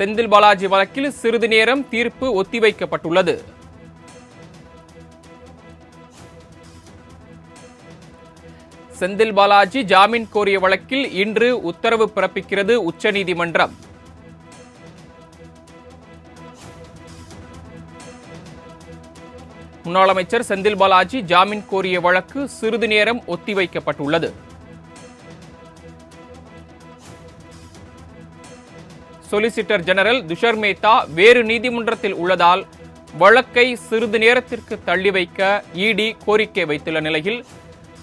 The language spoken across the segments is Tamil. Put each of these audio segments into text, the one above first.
செந்தில் பாலாஜி வழக்கில் சிறிது நேரம் தீர்ப்பு ஒத்திவைக்கப்பட்டுள்ளது. செந்தில் பாலாஜி ஜாமீன் கோரிய வழக்கில் இன்று உத்தரவு பிறப்பிக்கிறது உச்சநீதிமன்றம். முன்னாள் அமைச்சர் செந்தில் பாலாஜி ஜாமீன் கோரிய வழக்கு சிறிது நேரம் ஒத்திவைக்கப்பட்டுள்ளது. சொலிசிட்டர் ஜெனரல் துஷர் மேத்தா வேறு நீதிமன்றத்தில் உள்ளதால் வழக்கை சிறிது நேரத்திற்கு தள்ளி வைக்க இடி கோரிக்கை வைத்துள்ள நிலையில்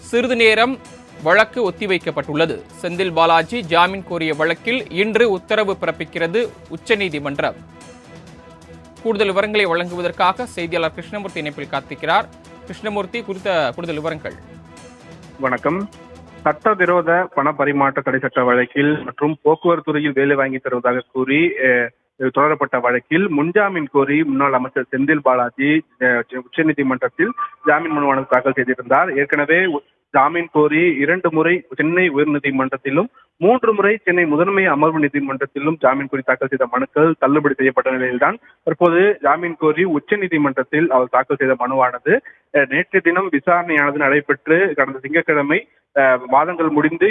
சிறிது நேரம் வழக்கு ஒத்திவைக்கப்பட்டுள்ளது. செந்தில் பாலாஜி ஜாமீன் கோரிய வழக்கில் இன்று உத்தரவு பிறப்பிக்கிறது உச்சநீதிமன்றம். கூடுதல் விவரங்களை வழங்குவதற்காக செய்தியாளர் கிருஷ்ணமூர்த்தி இணைப்பில் காத்திருக்கிறார். கிருஷ்ணமூர்த்தி குறித்த கூடுதல் விவரங்கள். வணக்கம். சட்டவிரோத பண பரிமாற்ற தடை சட்ட வழக்கில் மற்றும் போக்குவரத்து துறையில் வேலை வாங்கி தருவதாக கூறி அஹ், தொடரப்பட்ட வழக்கில் முன்ஜாமீன் கோரி முன்னாள் அமைச்சர் செந்தில் பாலாஜி அஹ், உச்சநீதிமன்றத்தில் ஜாமீன் மனுவானது தாக்கல் செய்திருந்தார். ஏற்கனவே ஜாமீன் கோரி இரண்டு முறை சென்னை உயர்நீதிமன்றத்திலும் மூன்று முறை சென்னை முதன்மை அமர்வு நீதிமன்றத்திலும் ஜாமீன் கோரி தாக்கல் செய்த மனுக்கள் தள்ளுபடி செய்யப்பட்ட நிலையில்தான் தற்போது ஜாமீன் கோரி உச்சநீதிமன்றத்தில் அவர் தாக்கல் செய்த மனுவானது. நேற்று தினம் விசாரணையானது நடைபெற்று கடந்த திங்கட்கிழமை அஹ், வாதங்கள் முடிந்து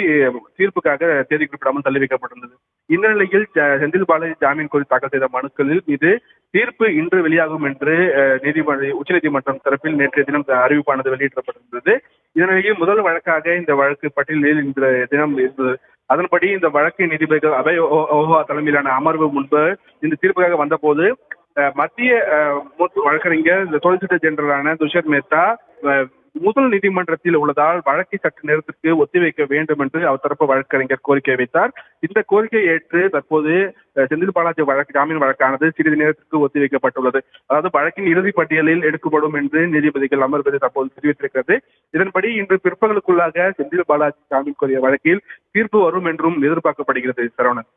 தீர்ப்புக்காக தேதி குறிப்பிடாமல் தள்ளி வைக்கப்பட்டிருந்தது. இந்த நிலையில் செந்தில் பாலாஜி ஜாமீன் கோரி தாக்கல் செய்த மனுக்களில் இது தீர்ப்பு இன்று வெளியாகும் என்று அஹ், நீதிமன்ற உச்சநீதிமன்றம் தரப்பில் நேற்றைய தினம் அறிவிப்பானது வெளியிடப்பட்டிருந்தது. இதனிடையே முதல் வழக்காக இந்த வழக்கு பட்டியலில் இந்த தினம் இருந்தது அதன்படி இந்த வழக்கு நீதிபதிகள் அபய் ஓ- ஓஹா தலைமையிலான அமர்வு முன்பு இந்த தீர்ப்புக்காக வந்தபோது அஹ், மத்திய அஹ், மூத்த வழக்கறிஞர் இந்த சொலிசிட்டர் ஜெனரலான துஷர் மேத்தா முதல் நீதிமன்றத்தில் உள்ளதால் வழக்கை சற்று நேரத்திற்கு ஒத்திவைக்க வேண்டும் என்று அவர் தரப்பு வழக்கறிஞர் கோரிக்கை வைத்தார். இந்த கோரிக்கையை ஏற்று தற்போது செந்தில் பாலாஜி வழக்கு ஜாமீன் வழக்கானது சிறிது நேரத்திற்கு ஒத்திவைக்கப்பட்டுள்ளது. அதாவது வழக்கின் இறுதி பட்டியலில் எடுக்கப்படும் என்று நீதிபதிகள் அமர்வு தற்போது தெரிவித்திருக்கிறது. இதன்படி இன்று பிற்பகலுக்குள்ளாக செந்தில் பாலாஜி ஜாமீன் கோரிய வழக்கில் தீர்ப்பு வரும் என்றும் எதிர்பார்க்கப்படுகிறது சரவணன்.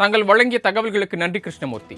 தாங்கள் வழங்கிய தகவல்களுக்கு நன்றி கிருஷ்ணமூர்த்தி.